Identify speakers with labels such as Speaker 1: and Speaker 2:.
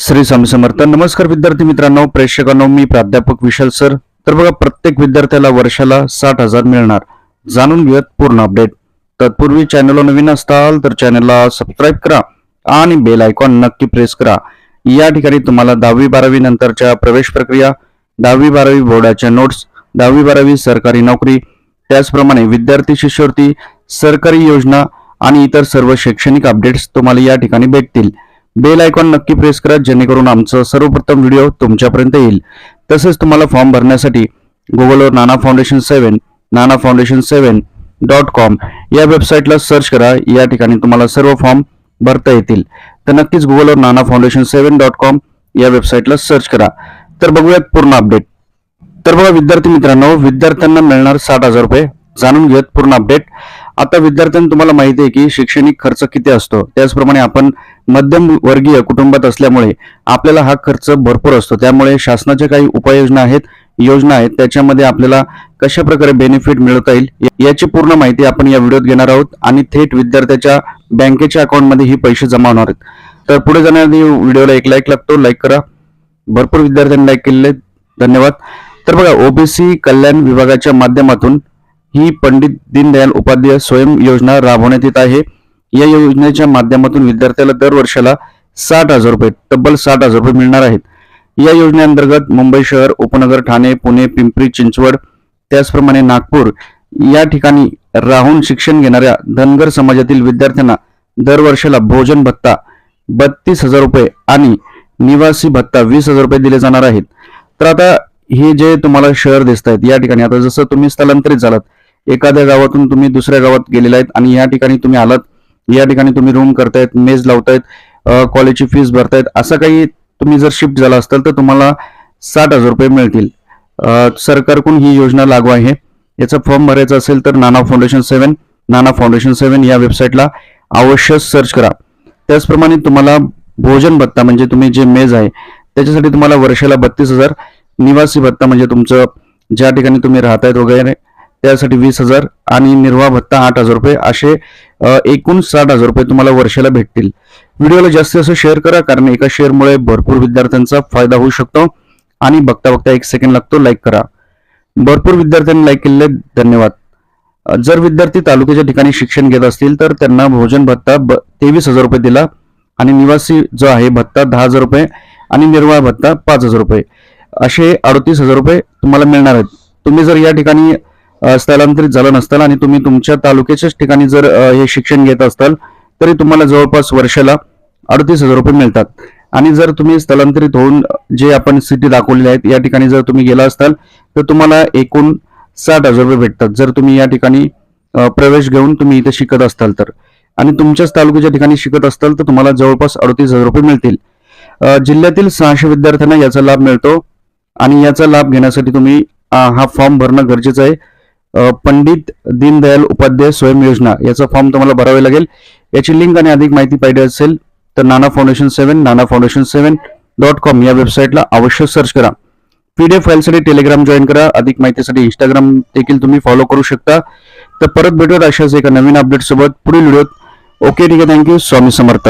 Speaker 1: श्री स्वामी समर्थ. नमस्कार विद्यार्थी मित्रांनो प्रेक्षकांनो मी प्राध्यापक विशाल सर. तर बघा प्रत्येक विद्यार्थ्याला वर्षाला साठ हजार मिळणार. जाणून घेऊयात पूर्ण अपडेट. तत्पूर्वी चॅनलला नवीन असताल तर चॅनलला सबस्क्राईब करा आणि बेल आयकॉन नक्की प्रेस करा. या ठिकाणी तुम्हाला दहावी बारावी नंतरच्या प्रवेश प्रक्रिया दहावी बारावी बोर्डाच्या नोट्स दहावी बारावी सरकारी नोकरी त्याचप्रमाणे विद्यार्थी शिष्यवृत्ती सरकारी योजना आणि इतर सर्व शैक्षणिक अपडेट्स तुम्हाला या ठिकाणी भेटतील. बेल आयकॉन नक्की प्रेस करा जेणेकरून आमचं सर्वप्रथम व्हिडिओ तुमच्यापर्यंत येईल. तसेच तुम्हाला फॉर्म भरण्यासाठी गुगलवर Nana Foundation seven Nana Foundation seven dot com या वेबसाईटला सर्च करा. या ठिकाणी तुम्हाला सर्व फॉर्म भरता येतील. तर नक्कीच गुगलवर Nana Foundation seven dot com या वेबसाईटला सर्च करा. तर बघूयात पूर्ण अपडेट. तर बघा विद्यार्थी मित्रांनो विद्यार्थ्यांना मिळणार साठ हजार रुपये. जाणून घेत पूर्ण अपडेट. आता विद्यार्थ्यांना तुम्हाला माहिती आहे की शैक्षणिक खर्च किती असतो? त्याचप्रमाणे आपण मध्यम वर्गीय कुटुंबात असल्यामुळे आपल्याला हा खर्च भरपूर असतो. त्यामुळे शासनाच्या काही उपाययोजना आहेत योजना आहेत त्याच्यामध्ये आपल्याला कशा प्रकारे बेनिफिट मिळवता येईल याची पूर्ण माहिती आपण या व्हिडिओत घेणार आहोत आणि थेट विद्यार्थ्याच्या बँकेच्या अकाउंटमध्ये ही पैसे जमा होणार आहेत. तर पुढे जाण्याआधी व्हिडिओला एक लाईक लागतो लाईक करा. भरपूर विद्यार्थ्यांनी लाईक केलेले धन्यवाद. तर बघा ओबीसी कल्याण विभागाच्या माध्यमातून ही पंडित दीनदयाल उपाध्याय स्वयं योजना राबवण्यात येत आहे. या योजनेच्या माध्यमातून विद्यार्थ्याला दर वर्षाला साठ हजार रुपये तब्बल साठ हजार रुपये मिळणार आहेत. या योजनेअंतर्गत मुंबई शहर उपनगर ठाणे पुणे पिंपरी चिंचवड त्याचप्रमाणे नागपूर या ठिकाणी राहून शिक्षण घेणाऱ्या धनगर समाजातील विद्यार्थ्यांना दर वर्षाला भोजन भत्ता बत्तीस हजार रुपये आणि निवासी भत्ता वीस हजार रुपये दिले जाणार आहेत. तर आता हे जे तुम्हाला शहर दिसत आहेत या ठिकाणी आता जसं तुम्ही स्थलांतरित झालात एखाद्या गावातून तुम्ही दुसऱ्या गावात गेलेला आहेत आणि या ठिकाणी तुम्ही आलात या ठिकाणी तुम्ही रूम करतायत मेज लावतायत कॉलेजची फीस भरतायत असं काही तुम्ही जर शिफ्ट झाला असाल तर तुम्हाला साठ हजार रुपये मिळतील. सरकारकडून ही योजना लागू आहे. याचा फॉर्म भरायचा असेल तर Nana foundation seven Nana foundation सेवन या वेबसाईटला अवश्य सर्च करा. त्याचप्रमाणे तुम्हाला भोजन भत्ता म्हणजे तुम्ही जे मेज आहे त्याच्यासाठी तुम्हाला वर्षाला बत्तीस हजार निवासी भत्ता म्हणजे तुमचं ज्या ठिकाणी तुम्ही राहतायत वगैरे त्यासाठी वीस हजार आणि निर्वाह भत्ता आठ हजार रुपये असे एकूण साठ हजार रुपये तुम्हाला वर्षाला भेटतील. व्हिडिओला जास्तीत जास्त शेअर करा कारण एका शेअरमुळे भरपूर विद्यार्थ्यांचा फायदा होऊ शकतो. आणि बघता बघता एक सेकंड लागतो लाईक करा. भरपूर विद्यार्थ्यांनी लाईक केलेले धन्यवाद. जर विद्यार्थी तालुक्याच्या ठिकाणी शिक्षण घेत असतील तर त्यांना भोजन भत्ता ब तेवीस हजार रुपये दिला. आणि निवासी जो आहे भत्ता दहा हजार रुपये आणि निर्वाह भत्ता पाच हजार रुपये. असे अडतीस हजार रुपये तुम्हाला मिळणार आहेत. तुम्ही जर या ठिकाणी स्थलांतरित झालं नसताल आणि तुम्ही तुमच्या तालुक्याच्याच ठिकाणी जर हे शिक्षण घेत असताल तरी तुम्हाला जवळपास वर्षाला अडतीस हजार रुपये मिळतात. आणि जर तुम्ही स्थलांतरित होऊन जे आपण सिटी दाखवलेले आहेत या ठिकाणी जर तुम्ही गेला असाल तर तुम्हाला एकूण साठ हजार रुपये भेटतात. जर तुम्ही या ठिकाणी प्रवेश घेऊन तुम्ही इथे शिकत असताल तर. आणि तुमच्याच तालुक्याच्या ठिकाणी शिकत असाल तर तुम्हाला जवळपास अडतीस हजार रुपये मिळतील. जिल्ह्यातील सहाशे विद्यार्थ्यांना याचा लाभ मिळतो. आणि याचा लाभ घेण्यासाठी तुम्ही हा फॉर्म भरणं गरजेचं आहे. पंडित दीनदयाल उपाध्याय स्वयं योजना याचा फॉर्म तुम्हाला भरावे लागेल. याची लिंक आणि अधिक माहिती पाहिजे असेल तर Nana Foundation seven Nana Foundation seven dot com या वेबसाईटला अवश्य सर्च करा. पीडीएफ फाईलसाठी टेलिग्राम जॉईन करा. अधिक माहितीसाठी इंस्टाग्राम देखील तुम्ही फॉलो करू शकता. तर परत भेटूयात अशाच एका नवीन अपडेट सोबत. पुढील व्हिडिओत ओके ठीक आहे. Thank you Swami Samarth.